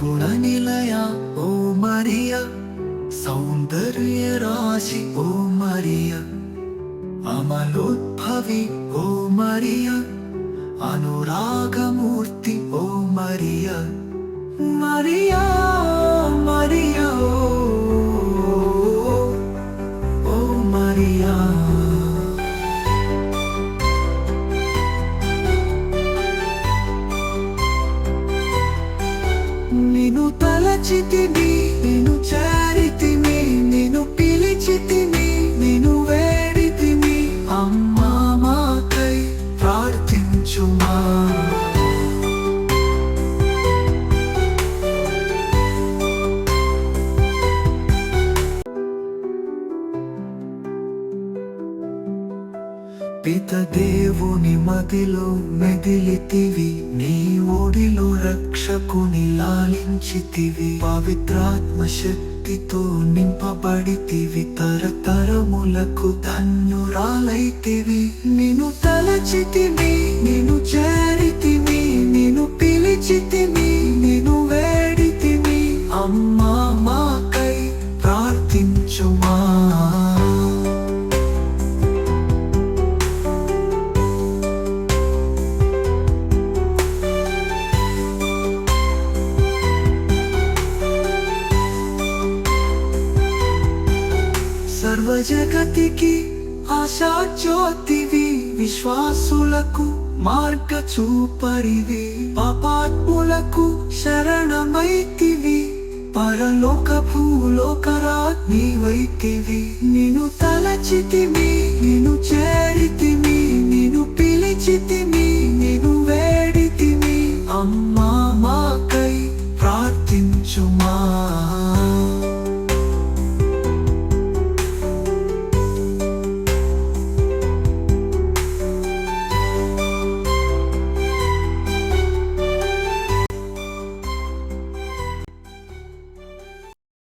गुणनिलया ओम सौन्दर्य राशि ओम अमलोद्भवि ओमर अनुरागमूर्ति ओ मर मर्या मरय నిన్ను నేను చా పిత దేవుని మదిలో మెదిలితివి. నీ ఓడిలో రక్షకుని లాలించితివి. పవిత్రాత్మ శక్తితో నింపబడితివి. తరతరములకు ధన్యురాలైతివి. నిన్ను తలచితివి నిన్ను చేరితివి నిన్ను పిలిచితివి నిన్ను వేడితివి అమ్మ సర్వజగతికి ఆశా జ్యోతివి విశ్వాసులకు మార్గ చూపరివి పాపాత్ములకు శరణమైతివి పరలోక భూలోకరా నీవైతివి నిన్ను తలచితివి నిన్ను చే